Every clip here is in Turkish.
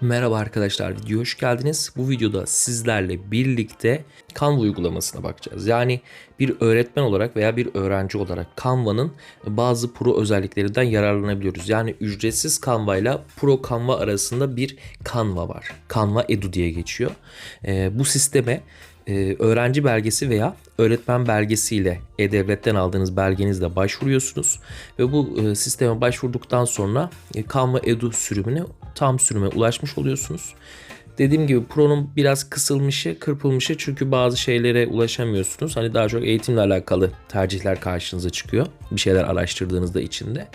Merhaba arkadaşlar, videoya hoş geldiniz. Bu videoda sizlerle birlikte Canva uygulamasına bakacağız. Yani bir öğretmen olarak veya bir öğrenci olarak Canva'nın bazı pro özelliklerinden yararlanabiliyoruz. Yani ücretsiz Canva ile Pro Canva arasında bir Canva var. Canva Edu diye geçiyor. Ee, bu sisteme e, öğrenci belgesi veya öğretmen belgesiyle E-Devlet'ten aldığınız belgenizle başvuruyorsunuz. Ve bu e, sisteme başvurduktan sonra e, Canva Edu sürümüne tam sürüme ulaşmış oluyorsunuz. Dediğim gibi Pro'nun biraz kısılmışı, kırpılmışı çünkü bazı şeylere ulaşamıyorsunuz. Hani daha çok eğitimle alakalı tercihler karşınıza çıkıyor. Bir şeyler araştırdığınızda içinde.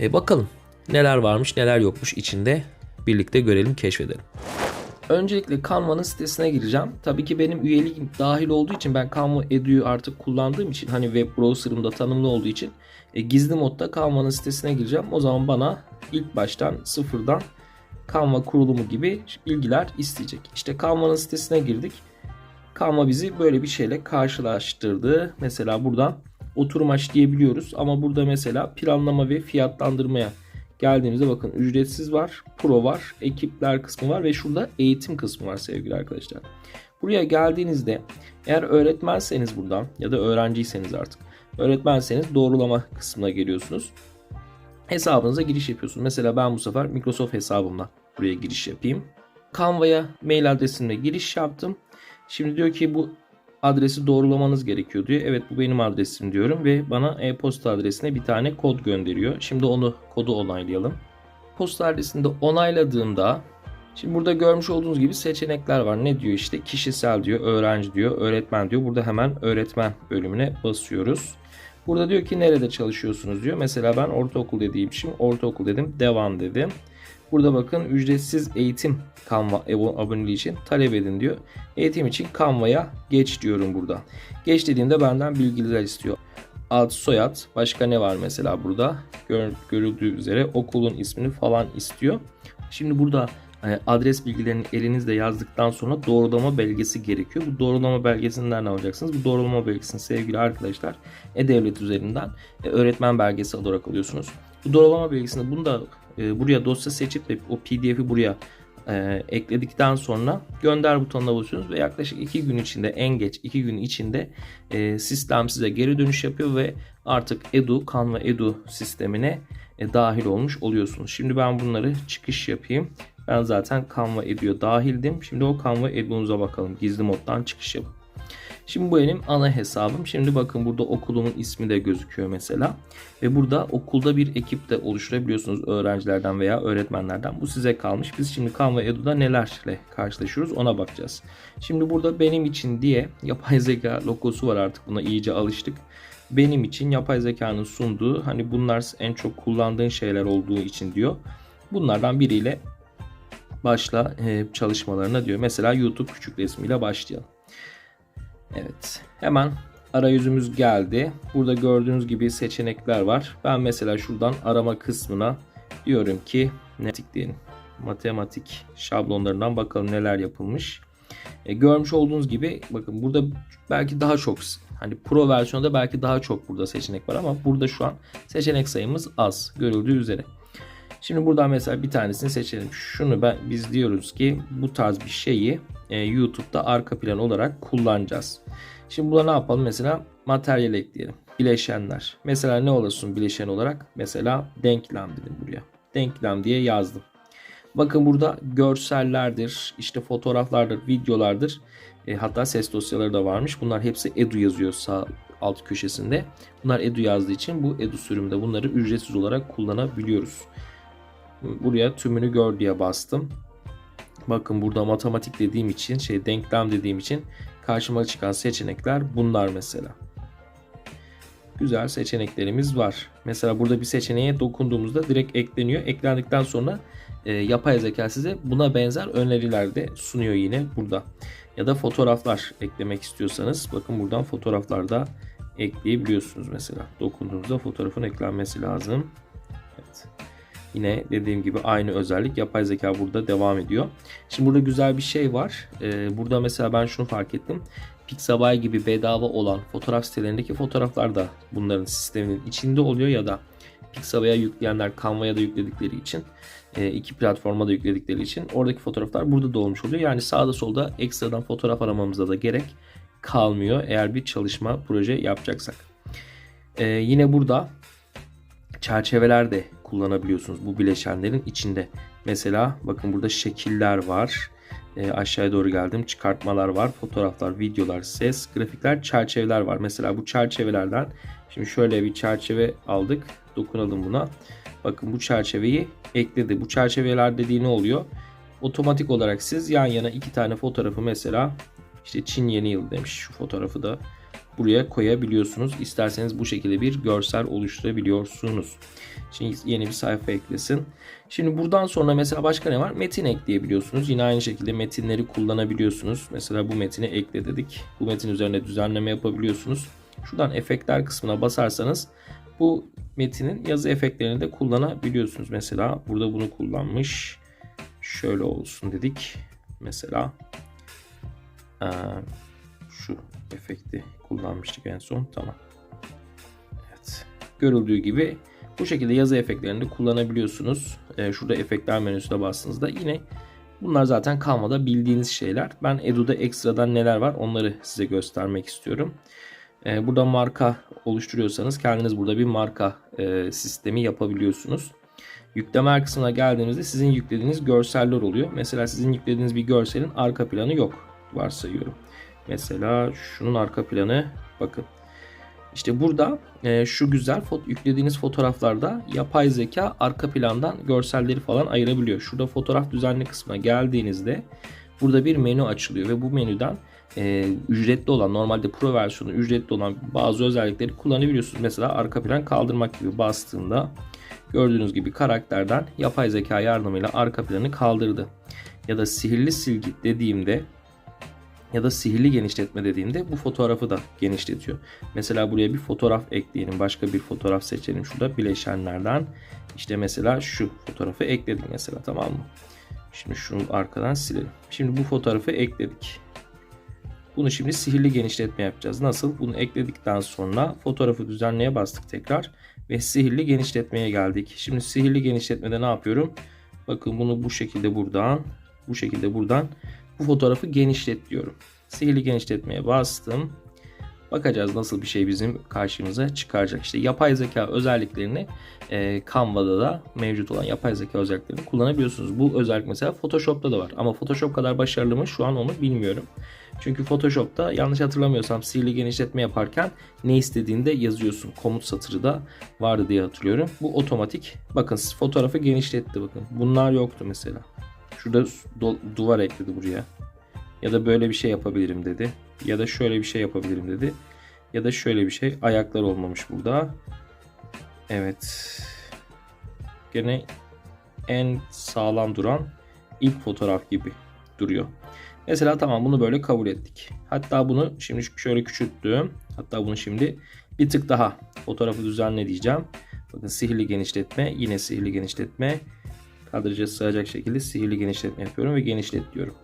E, bakalım neler varmış, neler yokmuş içinde birlikte görelim, keşfedelim. Öncelikle Canva'nın sitesine gireceğim. Tabii ki benim üyeliğim dahil olduğu için ben Canva Edu'yu artık kullandığım için hani web browser'ımda tanımlı olduğu için e, gizli modda Canva'nın sitesine gireceğim. O zaman bana ilk baştan sıfırdan Canva kurulumu gibi bilgiler isteyecek. İşte Canva'nın sitesine girdik. Canva bizi böyle bir şeyle karşılaştırdı. Mesela buradan oturum aç diyebiliyoruz ama burada mesela planlama ve fiyatlandırmaya geldiğimizde bakın ücretsiz var, pro var, ekipler kısmı var ve şurada eğitim kısmı var sevgili arkadaşlar. Buraya geldiğinizde eğer öğretmenseniz buradan ya da öğrenciyseniz artık öğretmenseniz doğrulama kısmına geliyorsunuz. Hesabınıza giriş yapıyorsunuz. Mesela ben bu sefer Microsoft hesabımla buraya giriş yapayım. Canva'ya mail adresimle giriş yaptım. Şimdi diyor ki bu adresi doğrulamanız gerekiyor diyor. Evet bu benim adresim diyorum ve bana e-posta adresine bir tane kod gönderiyor. Şimdi onu kodu onaylayalım. Posta adresini de onayladığımda şimdi burada görmüş olduğunuz gibi seçenekler var. Ne diyor işte kişisel diyor, öğrenci diyor, öğretmen diyor. Burada hemen öğretmen bölümüne basıyoruz. Burada diyor ki nerede çalışıyorsunuz diyor. Mesela ben ortaokul dediğim için ortaokul dedim, devam dedim. Burada bakın ücretsiz eğitim Canva aboneliği için talep edin diyor. Eğitim için Canva'ya geç diyorum burada. Geç dediğimde benden bilgiler istiyor. Ad, soyad, başka ne var mesela burada? Gör, görüldüğü üzere okulun ismini falan istiyor. Şimdi burada e, adres bilgilerini elinizde yazdıktan sonra doğrulama belgesi gerekiyor. Bu doğrulama belgesinden ne alacaksınız? Bu doğrulama belgesini sevgili arkadaşlar E-Devlet üzerinden e, öğretmen belgesi olarak alıyorsunuz. Bu doğrulama belgesini bunu da e, buraya dosya seçip ve o pdf'i buraya e, ekledikten sonra gönder butonuna basıyorsunuz ve yaklaşık 2 gün içinde en geç 2 gün içinde e, sistem size geri dönüş yapıyor ve artık Edu, Canva Edu sistemine e, dahil olmuş oluyorsunuz. Şimdi ben bunları çıkış yapayım. Ben zaten Canva Edu'ya dahildim. Şimdi o Canva Edu'nuza bakalım. Gizli moddan çıkış yapalım. Şimdi bu benim ana hesabım. Şimdi bakın burada okulumun ismi de gözüküyor mesela. Ve burada okulda bir ekip de oluşturabiliyorsunuz öğrencilerden veya öğretmenlerden. Bu size kalmış. Biz şimdi Canva Edu'da nelerle karşılaşıyoruz ona bakacağız. Şimdi burada benim için diye yapay zeka logosu var artık buna iyice alıştık. Benim için yapay zekanın sunduğu hani bunlar en çok kullandığın şeyler olduğu için diyor. Bunlardan biriyle başla çalışmalarına diyor. Mesela YouTube küçük resmiyle başlayalım. Evet. Hemen arayüzümüz geldi. Burada gördüğünüz gibi seçenekler var. Ben mesela şuradan arama kısmına diyorum ki ne diyelim. Matematik şablonlarından bakalım neler yapılmış. E, görmüş olduğunuz gibi bakın burada belki daha çok hani pro versiyonda belki daha çok burada seçenek var ama burada şu an seçenek sayımız az görüldüğü üzere. Şimdi buradan mesela bir tanesini seçelim. Şunu ben biz diyoruz ki bu tarz bir şeyi e, YouTube'da arka plan olarak kullanacağız. Şimdi burada ne yapalım? Mesela materyal ekleyelim. Bileşenler. Mesela ne olasın bileşen olarak? Mesela denklem dedim buraya. Denklem diye yazdım. Bakın burada görsellerdir, işte fotoğraflardır, videolardır. E, hatta ses dosyaları da varmış. Bunlar hepsi Edu yazıyor sağ alt köşesinde. Bunlar Edu yazdığı için bu Edu sürümde bunları ücretsiz olarak kullanabiliyoruz. Buraya tümünü gör diye bastım. Bakın burada matematik dediğim için, şey denklem dediğim için karşıma çıkan seçenekler bunlar mesela. Güzel seçeneklerimiz var. Mesela burada bir seçeneğe dokunduğumuzda direkt ekleniyor. Eklendikten sonra e, yapay zeka size buna benzer öneriler de sunuyor yine burada. Ya da fotoğraflar eklemek istiyorsanız bakın buradan fotoğraflarda ekleyebiliyorsunuz mesela. Dokunduğunuzda fotoğrafın eklenmesi lazım. Yine dediğim gibi aynı özellik yapay zeka burada devam ediyor. Şimdi burada güzel bir şey var. Ee, burada mesela ben şunu fark ettim. Pixabay gibi bedava olan fotoğraf sitelerindeki fotoğraflar da bunların sisteminin içinde oluyor ya da Pixabay'a yükleyenler Canva'ya da yükledikleri için e, iki platforma da yükledikleri için oradaki fotoğraflar burada da olmuş oluyor. Yani sağda solda ekstradan fotoğraf aramamıza da gerek kalmıyor eğer bir çalışma proje yapacaksak. E, yine burada çerçeveler de kullanabiliyorsunuz bu bileşenlerin içinde. Mesela bakın burada şekiller var. E, aşağıya doğru geldim. Çıkartmalar var. Fotoğraflar, videolar, ses, grafikler, çerçeveler var. Mesela bu çerçevelerden şimdi şöyle bir çerçeve aldık. Dokunalım buna. Bakın bu çerçeveyi ekledi. Bu çerçeveler dediği ne oluyor? Otomatik olarak siz yan yana iki tane fotoğrafı mesela işte Çin yeni yıl demiş şu fotoğrafı da buraya koyabiliyorsunuz. İsterseniz bu şekilde bir görsel oluşturabiliyorsunuz. Şimdi yeni bir sayfa eklesin. Şimdi buradan sonra mesela başka ne var? Metin ekleyebiliyorsunuz. Yine aynı şekilde metinleri kullanabiliyorsunuz. Mesela bu metini ekle dedik. Bu metin üzerine düzenleme yapabiliyorsunuz. Şuradan efektler kısmına basarsanız bu metinin yazı efektlerini de kullanabiliyorsunuz. Mesela burada bunu kullanmış. Şöyle olsun dedik. Mesela şu efekti kullanmıştık en son. Tamam. Evet. Görüldüğü gibi bu şekilde yazı efektlerini de kullanabiliyorsunuz. Ee, şurada efektler menüsüne bastığınızda yine bunlar zaten Canva'da bildiğiniz şeyler. Ben Edu'da ekstradan neler var onları size göstermek istiyorum. Ee, burada marka oluşturuyorsanız kendiniz burada bir marka e, sistemi yapabiliyorsunuz. Yükleme kısmına geldiğimizde sizin yüklediğiniz görseller oluyor. Mesela sizin yüklediğiniz bir görselin arka planı yok varsayıyorum. Mesela şunun arka planı bakın. İşte burada e, şu güzel fot yüklediğiniz fotoğraflarda yapay zeka arka plandan görselleri falan ayırabiliyor. Şurada fotoğraf düzenli kısmına geldiğinizde burada bir menü açılıyor ve bu menüden e, ücretli olan normalde pro versiyonu ücretli olan bazı özellikleri kullanabiliyorsunuz. Mesela arka plan kaldırmak gibi bastığında gördüğünüz gibi karakterden yapay zeka yardımıyla arka planı kaldırdı. Ya da sihirli silgi dediğimde ya da sihirli genişletme dediğimde bu fotoğrafı da genişletiyor. Mesela buraya bir fotoğraf ekleyelim. Başka bir fotoğraf seçelim. Şurada bileşenlerden. İşte mesela şu fotoğrafı ekledik mesela tamam mı? Şimdi şunu arkadan silelim. Şimdi bu fotoğrafı ekledik. Bunu şimdi sihirli genişletme yapacağız. Nasıl? Bunu ekledikten sonra fotoğrafı düzenleye bastık tekrar. Ve sihirli genişletmeye geldik. Şimdi sihirli genişletmede ne yapıyorum? Bakın bunu bu şekilde buradan, bu şekilde buradan bu fotoğrafı genişlet diyorum. Sihirli genişletmeye bastım. Bakacağız nasıl bir şey bizim karşımıza çıkaracak. İşte yapay zeka özelliklerini e, Canva'da da mevcut olan yapay zeka özelliklerini kullanabiliyorsunuz. Bu özellik mesela Photoshop'ta da var. Ama Photoshop kadar başarılı mı şu an onu bilmiyorum. Çünkü Photoshop'ta yanlış hatırlamıyorsam sihirli genişletme yaparken ne istediğinde yazıyorsun. Komut satırı da vardı diye hatırlıyorum. Bu otomatik. Bakın fotoğrafı genişletti bakın. Bunlar yoktu mesela. Şurada duvar ekledi buraya. Ya da böyle bir şey yapabilirim dedi. Ya da şöyle bir şey yapabilirim dedi. Ya da şöyle bir şey. Ayaklar olmamış burada. Evet. Gene en sağlam duran ilk fotoğraf gibi duruyor. Mesela tamam bunu böyle kabul ettik. Hatta bunu şimdi şöyle küçülttüm. Hatta bunu şimdi bir tık daha fotoğrafı düzenle diyeceğim. Bakın sihirli genişletme. Yine sihirli genişletme. Kadraja sığacak şekilde sihirli genişletme yapıyorum ve genişlet diyorum.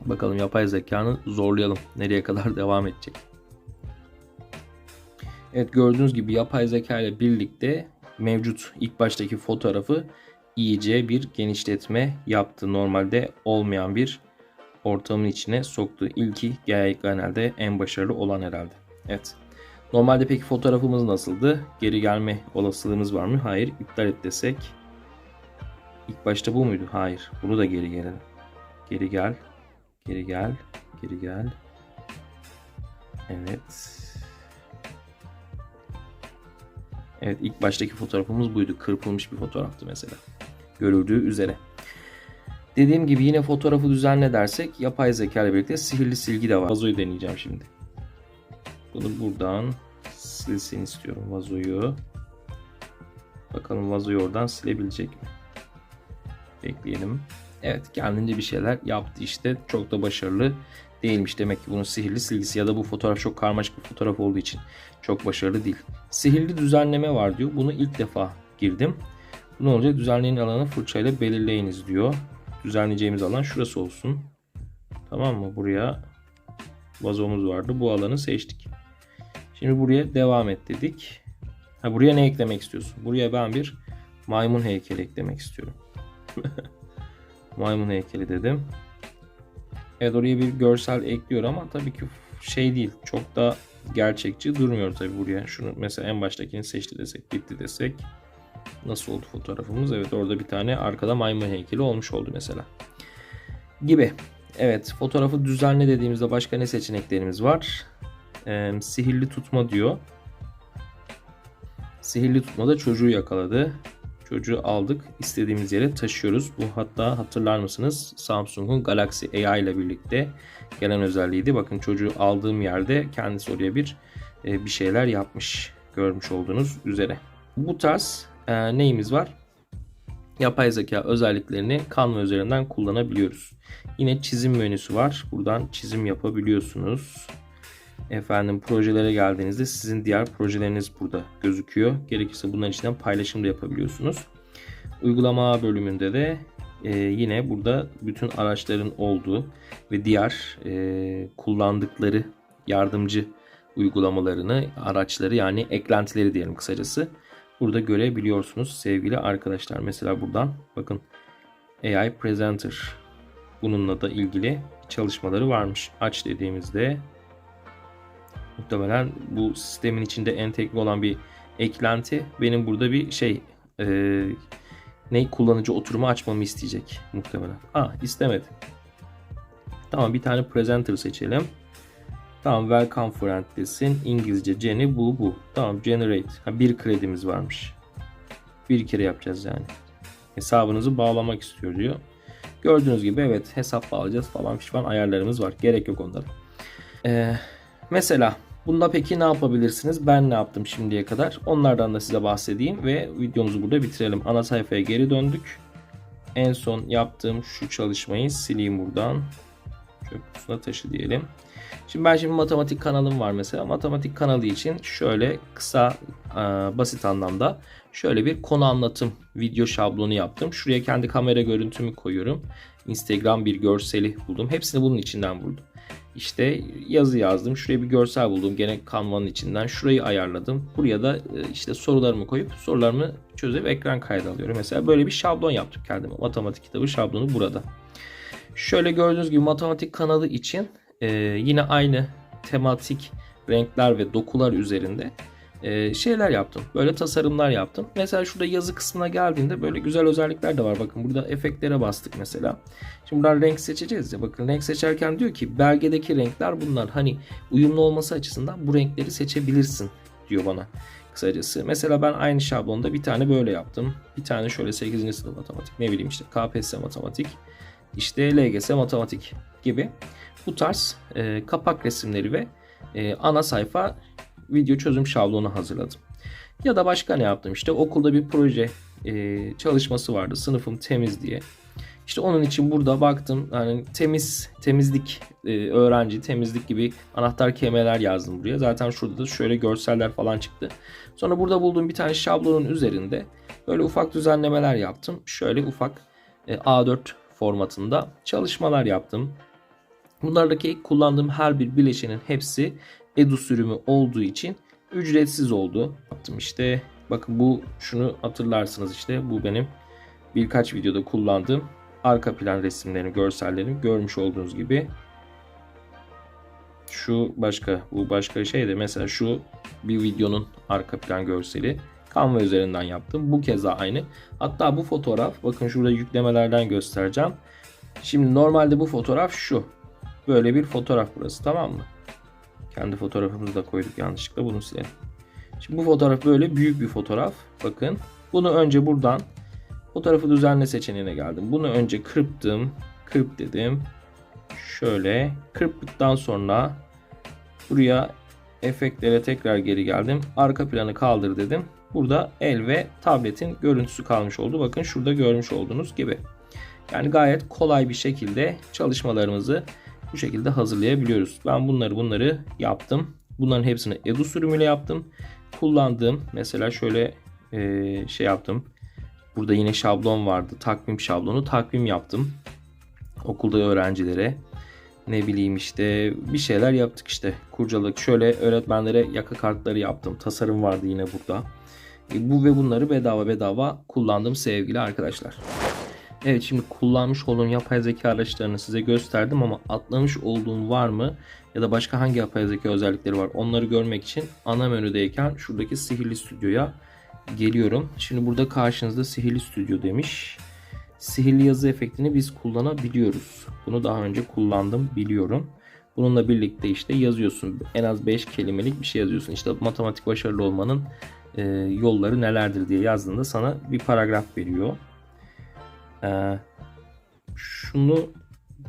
Bakalım yapay zekanı zorlayalım. Nereye kadar devam edecek. Evet gördüğünüz gibi yapay zeka ile birlikte mevcut ilk baştaki fotoğrafı iyice bir genişletme yaptı. Normalde olmayan bir ortamın içine soktu. İlki genelde en başarılı olan herhalde. Evet. Normalde peki fotoğrafımız nasıldı? Geri gelme olasılığımız var mı? Hayır. İptal et desek. İlk başta bu muydu? Hayır. Bunu da geri gelelim. Geri gel. Geri gel. Geri gel. Evet. Evet ilk baştaki fotoğrafımız buydu. Kırpılmış bir fotoğraftı mesela. Görüldüğü üzere. Dediğim gibi yine fotoğrafı düzenle dersek yapay zeka ile birlikte sihirli silgi de var. Vazoyu deneyeceğim şimdi. Bunu buradan silsin istiyorum vazoyu. Bakalım vazoyu oradan silebilecek mi? Bekleyelim. Evet kendince bir şeyler yaptı işte. Çok da başarılı değilmiş. Demek ki bunun sihirli silgisi ya da bu fotoğraf çok karmaşık bir fotoğraf olduğu için çok başarılı değil. Sihirli düzenleme var diyor. Bunu ilk defa girdim. Ne olacak? Düzenleyin alanı fırçayla belirleyiniz diyor. Düzenleyeceğimiz alan şurası olsun. Tamam mı? Buraya vazomuz vardı. Bu alanı seçtik. Şimdi buraya devam et dedik. Ha, buraya ne eklemek istiyorsun? Buraya ben bir maymun heykeli eklemek istiyorum. maymun heykeli dedim. Evet oraya bir görsel ekliyor ama tabii ki şey değil. Çok da gerçekçi durmuyor tabii buraya. Şunu mesela en baştakini seçti desek, bitti desek. Nasıl oldu fotoğrafımız? Evet orada bir tane arkada maymun heykeli olmuş oldu mesela. Gibi. Evet fotoğrafı düzenle dediğimizde başka ne seçeneklerimiz var? Ee, sihirli tutma diyor. Sihirli tutmada çocuğu yakaladı. Çocuğu aldık istediğimiz yere taşıyoruz. Bu hatta hatırlar mısınız Samsung'un Galaxy AI ile birlikte gelen özelliğiydi. Bakın çocuğu aldığım yerde kendisi oraya bir e, bir şeyler yapmış görmüş olduğunuz üzere. Bu tarz e, neyimiz var? Yapay zeka özelliklerini Canva üzerinden kullanabiliyoruz. Yine çizim menüsü var. Buradan çizim yapabiliyorsunuz. Efendim projelere geldiğinizde sizin diğer projeleriniz burada gözüküyor. Gerekirse bunların içinden paylaşım da yapabiliyorsunuz. Uygulama bölümünde de e, yine burada bütün araçların olduğu ve diğer e, kullandıkları yardımcı uygulamalarını, araçları yani eklentileri diyelim kısacası burada görebiliyorsunuz sevgili arkadaşlar. Mesela buradan bakın AI Presenter bununla da ilgili çalışmaları varmış. Aç dediğimizde muhtemelen bu sistemin içinde entegre olan bir eklenti benim burada bir şey e, ne kullanıcı oturumu açmamı isteyecek muhtemelen. Ah istemedi. Tamam bir tane presenter seçelim. Tamam welcome friend desin. İngilizce Jenny bu bu. Tamam generate. Ha, bir kredimiz varmış. Bir kere yapacağız yani. Hesabınızı bağlamak istiyor diyor. Gördüğünüz gibi evet hesap bağlayacağız falan fişman ayarlarımız var. Gerek yok onlara. Ee, mesela bunda peki ne yapabilirsiniz? Ben ne yaptım şimdiye kadar? Onlardan da size bahsedeyim ve videomuzu burada bitirelim. Ana sayfaya geri döndük. En son yaptığım şu çalışmayı sileyim buradan. Çöp kutusuna taşı diyelim. Şimdi ben şimdi matematik kanalım var mesela. Matematik kanalı için şöyle kısa basit anlamda şöyle bir konu anlatım video şablonu yaptım. Şuraya kendi kamera görüntümü koyuyorum. Instagram bir görseli buldum. Hepsini bunun içinden buldum. İşte yazı yazdım. Şuraya bir görsel buldum. Gene Canva'nın içinden. Şurayı ayarladım. Buraya da işte sorularımı koyup sorularımı çözüp ekran kaydı alıyorum. Mesela böyle bir şablon yaptım kendime. Matematik kitabı şablonu burada. Şöyle gördüğünüz gibi matematik kanalı için e, yine aynı tematik renkler ve dokular üzerinde e, şeyler yaptım. Böyle tasarımlar yaptım. Mesela şurada yazı kısmına geldiğinde böyle güzel özellikler de var. Bakın burada efektlere bastık mesela. Şimdi buradan renk seçeceğiz ya. Bakın renk seçerken diyor ki belgedeki renkler bunlar. Hani uyumlu olması açısından bu renkleri seçebilirsin diyor bana kısacası. Mesela ben aynı şablonda bir tane böyle yaptım. Bir tane şöyle 8. sınıf matematik ne bileyim işte KPSS matematik işte LGS matematik gibi bu tarz e, kapak resimleri ve e, ana sayfa video çözüm şablonu hazırladım. Ya da başka ne yaptım işte okulda bir proje e, çalışması vardı sınıfım temiz diye. İşte onun için burada baktım yani temiz temizlik e, öğrenci temizlik gibi anahtar kelimeler yazdım buraya. Zaten şurada da şöyle görseller falan çıktı. Sonra burada bulduğum bir tane şablonun üzerinde böyle ufak düzenlemeler yaptım. Şöyle ufak e, A4 formatında çalışmalar yaptım. Bunlardaki kullandığım her bir bileşenin hepsi Edu sürümü olduğu için ücretsiz oldu. Yaptım işte. Bakın bu şunu hatırlarsınız işte. Bu benim birkaç videoda kullandığım arka plan resimlerini, görsellerini görmüş olduğunuz gibi. Şu başka, bu başka şey de mesela şu bir videonun arka plan görseli. Canva üzerinden yaptım. Bu keza aynı. Hatta bu fotoğraf bakın şurada yüklemelerden göstereceğim. Şimdi normalde bu fotoğraf şu. Böyle bir fotoğraf burası tamam mı? Kendi fotoğrafımızı da koyduk yanlışlıkla bunu silelim. Şimdi bu fotoğraf böyle büyük bir fotoğraf. Bakın. Bunu önce buradan fotoğrafı düzenle seçeneğine geldim. Bunu önce kırptım. Kırp dedim. Şöyle kırptıktan sonra buraya efektlere tekrar geri geldim. Arka planı kaldır dedim. Burada el ve tabletin görüntüsü kalmış oldu. Bakın şurada görmüş olduğunuz gibi. Yani gayet kolay bir şekilde çalışmalarımızı bu şekilde hazırlayabiliyoruz. Ben bunları bunları yaptım. Bunların hepsini Edu sürümüyle yaptım. Kullandığım mesela şöyle e, şey yaptım. Burada yine şablon vardı. Takvim şablonu. Takvim yaptım. Okulda öğrencilere. Ne bileyim işte bir şeyler yaptık işte. Kurcaladık. Şöyle öğretmenlere yaka kartları yaptım. Tasarım vardı yine burada. E, bu ve bunları bedava bedava kullandım sevgili arkadaşlar. Evet şimdi kullanmış olduğum yapay zeka araçlarını size gösterdim ama atlamış olduğum var mı? Ya da başka hangi yapay zeka özellikleri var? Onları görmek için ana menüdeyken şuradaki sihirli stüdyoya geliyorum. Şimdi burada karşınızda sihirli stüdyo demiş. Sihirli yazı efektini biz kullanabiliyoruz. Bunu daha önce kullandım biliyorum. Bununla birlikte işte yazıyorsun. En az 5 kelimelik bir şey yazıyorsun. İşte matematik başarılı olmanın yolları nelerdir diye yazdığında sana bir paragraf veriyor. Ee, şunu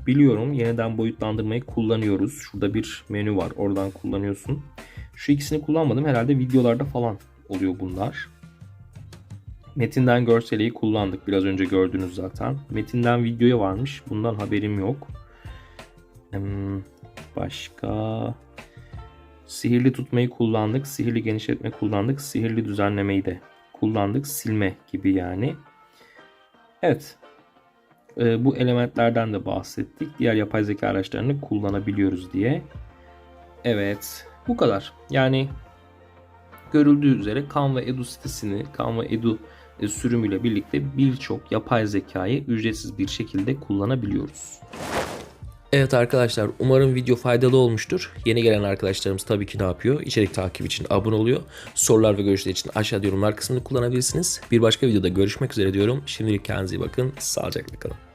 biliyorum. Yeniden boyutlandırmayı kullanıyoruz. Şurada bir menü var. Oradan kullanıyorsun. Şu ikisini kullanmadım. Herhalde videolarda falan oluyor bunlar. Metinden görseliyi kullandık. Biraz önce gördünüz zaten. Metinden videoya varmış. Bundan haberim yok. Başka... Sihirli tutmayı kullandık. Sihirli genişletme kullandık. Sihirli düzenlemeyi de kullandık. Silme gibi yani. Evet. Ee, bu elementlerden de bahsettik. Diğer yapay zeka araçlarını kullanabiliyoruz diye. Evet. Bu kadar. Yani görüldüğü üzere Canva Edu sitesini, Canva Edu e, sürümüyle birlikte birçok yapay zekayı ücretsiz bir şekilde kullanabiliyoruz. Evet arkadaşlar umarım video faydalı olmuştur. Yeni gelen arkadaşlarımız tabii ki ne yapıyor? İçerik takip için abone oluyor. Sorular ve görüşler için aşağıda yorumlar kısmını kullanabilirsiniz. Bir başka videoda görüşmek üzere diyorum. Şimdilik kendinize iyi bakın. Sağlıcakla kalın.